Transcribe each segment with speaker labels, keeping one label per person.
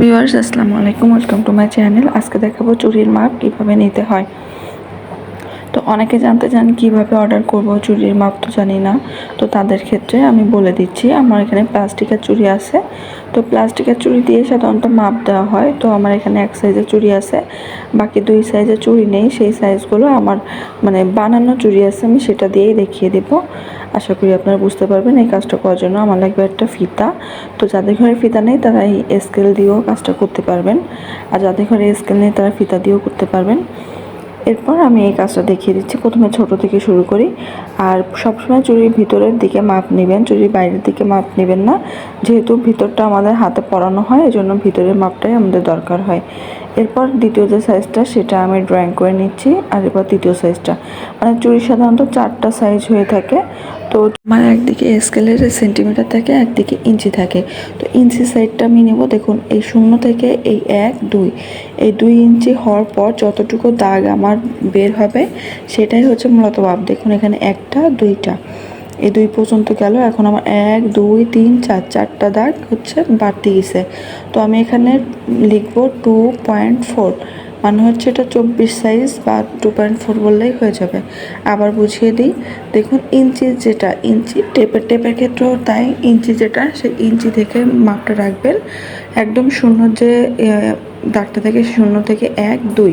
Speaker 1: Viewers আসসালামু আলাইকুম। Welcome to my channel. আজকে দেখাবো চুরির মাপ কীভাবে নিতে হয়। অনেকে জানতে চান কীভাবে অর্ডার করব, চুরির মাপ তো জানি না। তো তাদের ক্ষেত্রে আমি বলে দিচ্ছি, আমার এখানে প্লাস্টিকের চুড়ি আছে। তো প্লাস্টিকের চুড়ি দিয়ে সাধারণত মাপ দেওয়া হয়। তো আমার এখানে এক সাইজের চুড়ি আছে, বাকি দুই সাইজের চুড়ি নেই। সেই সাইজগুলো আমার মানে বানানো চুড়ি আছে, আমি সেটা দিয়েই দেখিয়ে দেবো। আশা করি আপনারা বুঝতে পারবেন এই কাজটা করার জন্য আমার লাগবে একটা ফিতা। তো যাদের ঘরে ফিতা নেই তারা এই স্কেল দিয়েও কাজটা করতে পারবেন। আর যাদের ঘরে স্কেল নেই, তারা ফিতা দিয়েও করতে পারবেন। এরপর আমি এই কাজটা দেখিয়ে দিচ্ছি। প্রথমে ছোট থেকে শুরু করি। আর সবসময় চুরির ভিতরের দিকে মাপ নেবেন। চুরির বাইরের দিকে মাপ নেবেন না। যেহেতু ভিতরটা আমাদের হাতে পরানো হয় এই জন্য ভিতরের মাপটাই আমাদের দরকার হয়। এরপর দ্বিতীয় যে সাইজটা সেটা আমি ড্রয়িং করে নিচ্ছি। আর এরপর তৃতীয় সাইজটা মানে চুরি সাধারণত চারটা সাইজ হয়ে থাকে। তো মানে একদিকে স্কেলের সেন্টিমিটার থাকে, একদিকে ইঞ্চি থাকে। তো ইঞ্চি সাইডটা আমি নেব, দেখুন, এই শূন্য থেকে এই এক, দুই। এই দুই ইঞ্চি হওয়ার পর যতটুকু দাগ আমার বের হবে, সেটাই হচ্ছে মূলত ভাব। দেখুন, এখানে একটা, দুইটা। এই দুই পর্যন্ত গেল। এখন আমার এক, দুই, তিন, চার, চারটা দাগ হচ্ছে বাড়তে গেছে। তো আমি এখানে লিখব টু পয়েন্ট ফোর। মানে হচ্ছে এটা চব্বিশ সাইজ বা টু পয়েন্ট ফোর বললেই হয়ে যাবে। আবার বুঝিয়ে দিই। দেখুন, ইঞ্চি যেটা, ইঞ্চি টেপের টেপের ক্ষেত্রেও তাই ইঞ্চি যেটা, সেই ইঞ্চি থেকে মাপটা রাখবেন। একদম শূন্য যে দাগটা থেকে শূন্য থেকে এক, দুই।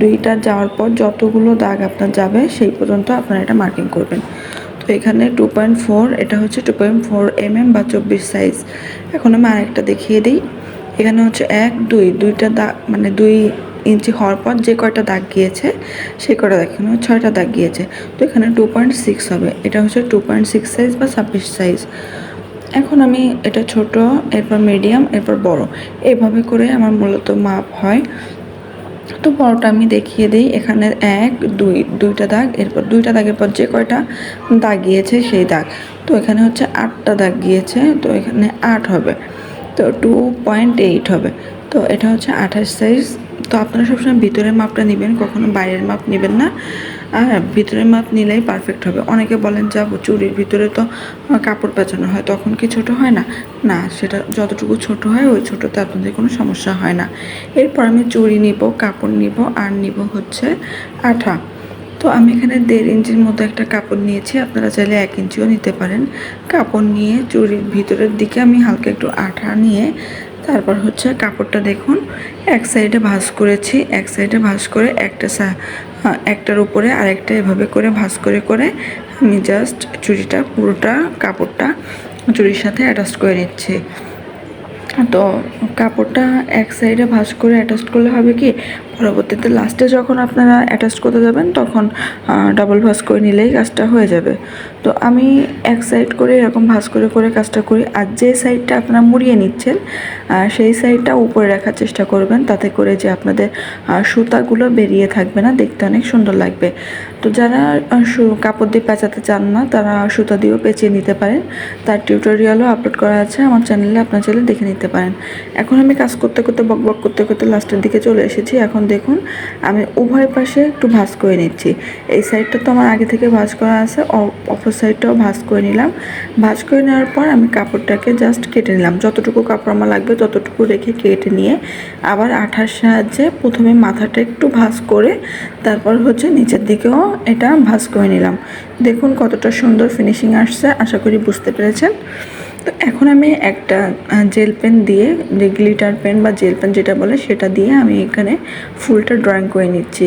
Speaker 1: দুইটা যাওয়ার পর যতগুলো দাগ আপনার যাবে, সেই পর্যন্ত আপনারা এটা মার্কিং করবেন। তো এখানে টু পয়েন্ট ফোর এটা হচ্ছে two point four M M বা চব্বিশ সাইজ এখন আমি আরেকটা দেখিয়ে দিই। এখানে হচ্ছে এক, দুই, দুইটা দাগ মানে দুই ইঞ্চি হওয়ার পর যে কয়টা দাগ গিয়েছে, সেই কয়টা দাগ এখানে ছয়টা দাগ গিয়েছে। তো এখানে টু পয়েন্ট সিক্স হবে। এটা হচ্ছে টু পয়েন্ট সিক্স সাইজ বা ছাব্বিশ সাইজ এখন আমি এটা ছোট, এরপর মিডিয়াম এরপর বড়। এইভাবে করে আমার মূলত মাপ হয়। তো বড়টা আমি দেখিয়ে দিই। এখানে এক, দুই, দুইটা দাগ, এরপর দুইটা দাগের পর যে কয়টা দাগ গিয়েছে সেই দাগ। তো এখানে হচ্ছে আটটা দাগ গিয়েছে, তো এখানে আট হবে। তো টু পয়েন্ট এইট হবে। তো এটা হচ্ছে আঠাশ সাইজ তো আপনারা সবসময় ভিতরের মাপটা নেবেন, কখনো বাইরের মাপ নেবেন না। আর ভিতরের মাপ নিলেই পারফেক্ট হবে। অনেকে বলেন যাব চুরির ভিতরে তো কাপড় পেঁচানো হয়। তখন কি ছোট হয় না? না, সেটা যতটুকু ছোট হয়, ওই ছোটোতে আপনাদের কোনো সমস্যা হয় না। এরপর আমি চুড়ি নিব, কাপড় নিব, আর নিব হচ্ছে আঠা। তো আমি এখানে দেড় ইঞ্চির মতো একটা কাপড় নিয়েছি, আপনারা চাইলে এক ইঞ্চিও নিতে পারেন। কাপড় নিয়ে চুরির ভিতরের দিকে আমি হালকা একটু আঠা নিয়ে তারপর হচ্ছে কাপড়টা দেখুন, এক সাইডে ভাঁজ করেছি, এক সাইডে ভাঁজ করে একটা একটার উপরে আরেকটা এভাবে করে ভাঁজ করে করে আমি জাস্ট চুড়িটা, পুরোটা কাপড়টা চুড়ির সাথে অ্যাটাচ করে নিচ্ছি। তো কাপড়টা এক সাইডে ভাঁজ করে অ্যাটাচ করলে হবে কি? পরবর্তীতে লাস্টে যখন আপনারা অ্যাটাচ করতে যাবেন, তখন ডাবল ভাঁজ করে নিলেই কাজটা হয়ে যাবে। তো আমি এক সাইড করে এরকম ভাঁজ করে করে কাজটা করি। আর যে সাইডটা আপনারা মুড়িয়ে নিচ্ছেন সেই সাইডটা উপরে রাখার চেষ্টা করবেন। তাতে করে যে আপনাদের সুতাগুলো বেরিয়ে থাকবে না। দেখতে অনেক সুন্দর লাগবে। তো যারা কাপড় দিয়ে পেঁচাতে চান না, তারা সুতা দিয়েও পেঁচিয়ে নিতে পারেন। তার টিউটোরিয়ালও আপলোড করা আছে। আমার চ্যানেলে আপনার চাইলে দেখে নিতে পারেন। এখন আমি কাজ করতে করতে, বক বক, করতে করতে লাস্টের দিকে চলে এসেছি। এখন দেখুন, আমি উভয় পাশে একটু ভাঁজ করে নিচ্ছি। এই সাইডটা তো আমার আগে থেকে ভাঁজ করা আছে অপর সাইডটাও ভাঁজ করে নিলাম। ভাঁজ করে নেওয়ার পর আমি কাপড়টাকে জাস্ট কেটে নিলাম। যতটুকু কাপড় আমার লাগবে ততটুকু রেখে কেটে নিয়ে আবার আঠার সাহায্যে প্রথমে মাথাটা একটু ভাঁজ করে তারপর হচ্ছে নিচের দিকেও এটা ভাঁজ করে নিলাম। দেখুন কতটা সুন্দর ফিনিশিং আসছে, আশা করি বুঝতে পেরেছেন। তো এখন আমি একটা জেল পেন দিয়ে, যে গ্লিটার পেন বা জেল পেন যেটা বলে সেটা দিয়ে আমি এখানে ফুলটা ড্রয়িং করে নিচ্ছি।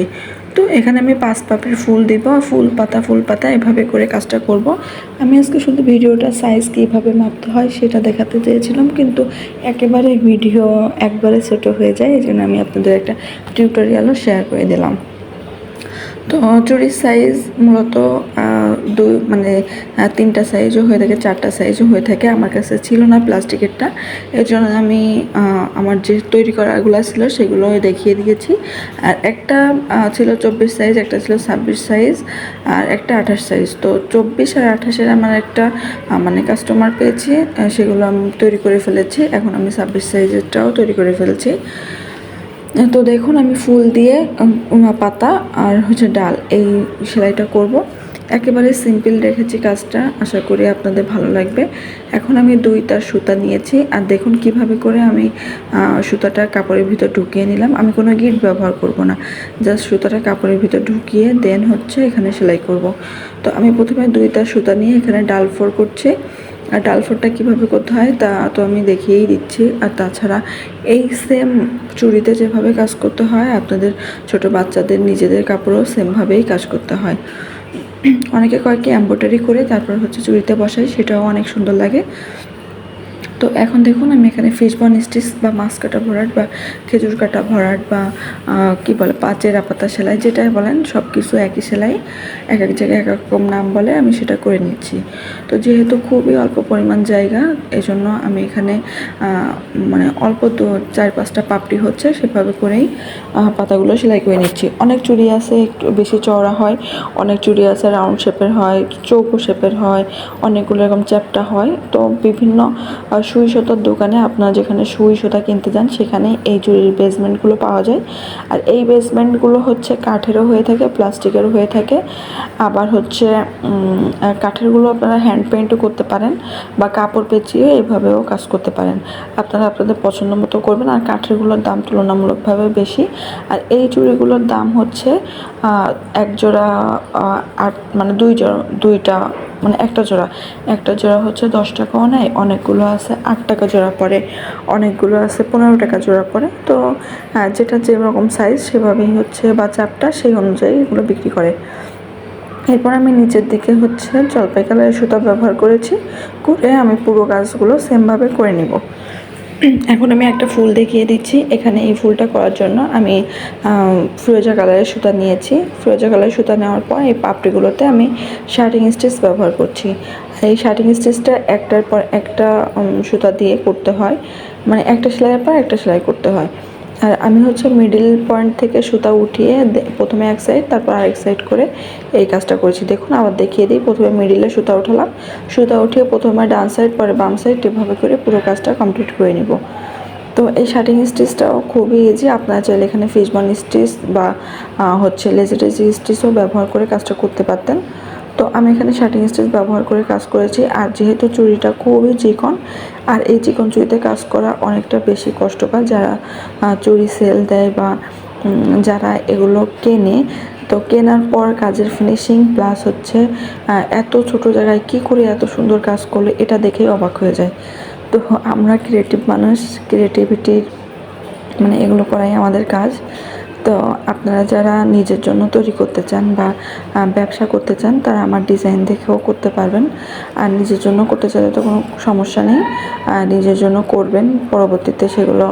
Speaker 1: তো এখানে আমি পাঁচ পাপের ফুল দিব, ফুল পাতা ফুল পাতা এভাবে করে কাজটা করব। আমি আজকে শুধু ভিডিওটা সাইজ কীভাবে মাপতে হয় সেটা দেখাতে চেয়েছিলাম, কিন্তু একেবারে ভিডিও একবারে ছোটো হয়ে যায় এই জন্য আমি আপনাদের একটা টিউটোরিয়ালও শেয়ার করে দিলাম। তো চুরির সাইজ মূলত দুই মানে তিনটা সাইজও হয়ে থাকে, চারটা সাইজও হয়ে থাকে আমার কাছে ছিল না প্লাস্টিকেরটা। এর জন্য আমি আমার যে তৈরি করাগুলো ছিল সেগুলো দেখিয়ে দিয়েছি। আর একটা ছিল চব্বিশ সাইজ একটা ছিল ছাব্বিশ সাইজ আর একটা আঠাশ সাইজ তো চব্বিশ আর আঠাশের আমার একটা মানে কাস্টমার পেয়েছি সেগুলো আমি তৈরি করে ফেলেছি। এখন আমি ছাব্বিশ সাইজেরটাও তৈরি করে ফেলছি। তো দেখুন, আমি ফুল দিয়ে পাতা আর হচ্ছে ডাল এই সেলাইটা করব। একেবারে সিম্পল রেখেছি কাজটা, আশা করি আপনাদের ভালো লাগবে। এখন আমি দুইটা সুতা নিয়েছি আর দেখুন কীভাবে করে আমি সুতাটা কাপড়ের ভিতর ঢুকিয়ে নিলাম। আমি কোনো গিট ব্যবহার করব না, জাস্ট সুতাটা কাপড়ের ভিতর ঢুকিয়ে দেন হচ্ছে এখানে সেলাই করব। তো আমি প্রথমে দুইটা সুতা নিয়ে এখানে ডাল ফোর করছি। আর ডাল ফোরটা কীভাবে করতে হয় তা তো আমি দেখিয়েই দিচ্ছি। আর তাছাড়া এই সেম চুড়িতে যেভাবে কাজ করতে হয়, আপনাদের ছোট বাচ্চাদের নিজেদের কাপড়ও সেমভাবেই কাজ করতে হয়। অনেকে কয়েকটি এম্ব্রয়ডারি করে তারপর হচ্ছে চুড়িতে বসাই, সেটাও অনেক সুন্দর লাগে। তো এখন দেখুন, আমি এখানে ফিশ বন স্টিচ বা মাছ কাটা ভরাট বা খেজুর কাটা ভরাট বা কি বলে, পাঁচের আপাতা সেলাই যেটাই বলেন সব কিছু একই সেলাই, এক এক জায়গায় এক রকম নাম বলে আমি সেটা করে নিচ্ছি। তো যেহেতু খুবই অল্প পরিমাণ জায়গা এই জন্য আমি এখানে মানে অল্প দু চার পাঁচটা পাপড়ি হচ্ছে, সেভাবে করেই পাতাগুলো সেলাই করে নিচ্ছি। অনেক চুড়ি আছে, একটু বেশি চওড়া হয়, অনেক চুড়ি আছে রাউন্ড শেপের হয়, চৌকো শেপের হয়, অনেকগুলো এরকম চ্যাপটা হয়। তো বিভিন্ন সুই সুতোর দোকানে আপনারা যেখানে সুই সুতা কিনতে যান, সেখানে এই চুড়ির বেসমেন্টগুলো পাওয়া যায়। আর এই বেসমেন্টগুলো হচ্ছে কাঠেরও হয়ে থাকে প্লাস্টিকেরও হয়ে থাকে। আবার হচ্ছে কাঠেরগুলো আপনারা হ্যান্ড পেন্টও করতে পারেন বা কাপড় পেঁচিয়ে এভাবেও কাজ করতে পারেন। আপনারা আপনাদের পছন্দ মতো করবেন, আর কাঠেরগুলোর দাম তুলনামূলকভাবে বেশি। আর এই চুড়িগুলোর দাম হচ্ছে এক জোড়া আট মানে দুই জোড়া দুইটা মানে একটা জোড়া। একটা জোড়া হচ্ছে দশ টাকাও নেয় অনেকগুলো আছে আট টাকা জোড়া পড়ে অনেকগুলো আছে পনেরো টাকা জোড়া পড়ে তো হ্যাঁ যেটা যেরকম সাইজ সেভাবেই হচ্ছে বা চাপটা সেই অনুযায়ী এগুলো বিক্রি করে। এরপর আমি নিচের দিকে হচ্ছে জলপাই কালারের সুতা ব্যবহার করেছি। করে আমি পুরো গাছগুলো সেমভাবে করে নিব। এখন আমি একটা ফুল দেখিয়ে দিচ্ছি। এখানে এই ফুলটা করার জন্য আমি ফিরোজা কালারের সুতা নিয়েছি। ফিরোজা কালারের সুতা নেওয়ার পর এই পাপড়িগুলোতে আমি শার্টিং স্টেচ ব্যবহার করছি। এই শার্টিং স্টিচটা একটার পর একটা সুতা দিয়ে করতে হয়। মানে একটা সেলাইয়ের পর একটা সেলাই করতে হয়। আর আমি হচ্ছে মিডিল পয়েন্ট থেকে সুতা উঠিয়ে প্রথমে এক সাইড তারপর আরেক সাইড করে এই কাজটা করেছি। দেখুন, আবার দেখিয়ে দিই। প্রথমে মিডিলে সুতা উঠালাম। সুতা উঠিয়ে প্রথমে ডান সাইড পরে বাম সাইড এভাবে করে পুরো কাজটা কমপ্লিট করে নিব। তো এই শার্টিং স্টিচটাও খুবই ইজি আপনারা চাইলে এখানে ফিশবন স্টিচ বা হচ্ছে লেজেটেজি স্টিচও ব্যবহার করে কাজটা করতে পারতেন। তো আমি এখানে শার্টিং স্টিচ ব্যবহার করে কাজ করেছি। আর যেহেতু চুড়িটা খুবই চিকন আর এই চিকন চুড়িতে কাজ করা অনেকটা বেশি কষ্টকর যারা চুরি সেল দেয় বা যারা এগুলো কেনে। তো কেনার পর কাজের ফিনিশিং প্লাস হচ্ছে এত ছোট জায়গায় কি করে এত সুন্দর কাজ করল এটা দেখেই অবাক হয়ে যায়। তো আমরা ক্রিয়েটিভ মানুষ ক্রিয়েটিভিটির মানে এগুলো করাই আমাদের কাজ। তো আপনারা যারা নিজের জন্য তৈরি করতে চান বা ব্যবসা করতে চান, তারা আমার ডিজাইন দেখেও করতে পারবেন। আর নিজের জন্য করতে চাইলে তো কোনো সমস্যা নেই। আর নিজের জন্য করবেন, পরবর্তীতে সেগুলো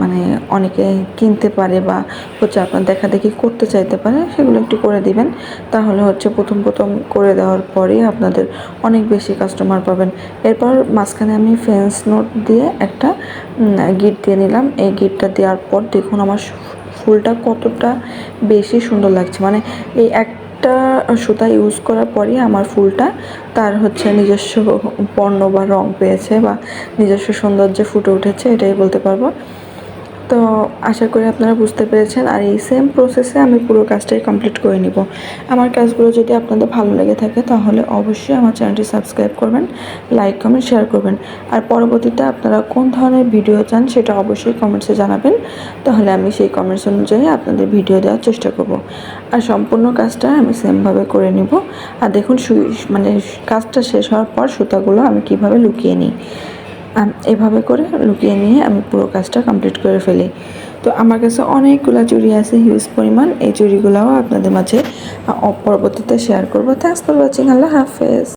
Speaker 1: মানে অনেকে কিনতে পারে বা হচ্ছে আপনার দেখা দেখি করতে চাইতে পারে, সেগুলো একটু করে দিবেন। তাহলে হচ্ছে প্রথম প্রথম করে দেওয়ার পরেই আপনাদের অনেক বেশি কাস্টমার পাবেন। এরপর মাঝখানে আমি ফেন্স নোট দিয়ে একটা গিট দিয়ে নিলাম। এই গিটটা দেওয়ার পর দেখুন আমার ফুলটা কতটা বেশি সুন্দর লাগছে। মানে এই একটা সুতা ইউজ করার পরই আমার ফুলটা তার হচ্ছে নিজস্ব বর্ণ বা রং পেয়েছে বা নিজস্ব সৌন্দর্যে ফুটে উঠেছে, এটাই বলতে পারব। তো আশা করি আপনারা বুঝতে পেরেছেন। আর এই সেম প্রসেসে আমি পুরো কাজটাই কমপ্লিট করে নিব। আমার কাজগুলো যদি আপনাদের ভালো লেগে থাকে, তাহলে অবশ্যই আমার চ্যানেলটি সাবস্ক্রাইব করবেন লাইক কমেন্ট শেয়ার করবেন। আর পরবর্তীতে আপনারা কোন ধরনের ভিডিও চান, সেটা অবশ্যই কমেন্টসে জানাবেন। তাহলে আমি সেই কমেন্টস অনুযায়ী আপনাদের ভিডিও দেওয়ার চেষ্টা করব। আর সম্পূর্ণ কাজটা আমি সেমভাবে করে নিব। আর দেখুন মানে কাজটা শেষ হওয়ার পর সুতাগুলো আমি কীভাবে লুকিয়ে নিই। এভাবে করে লুকিয়ে নিয়ে আমি পুরো কাজটা কমপ্লিট করে ফেলি। তো আমার কাছে অনেকগুলো চুরি আছে হিউজ পরিমাণ। এই চুড়িগুলোও আপনাদের মাঝে পরবর্তীতে শেয়ার করব। থ্যাংকস ফর ওয়াচিং আল্লাহ হাফেজ।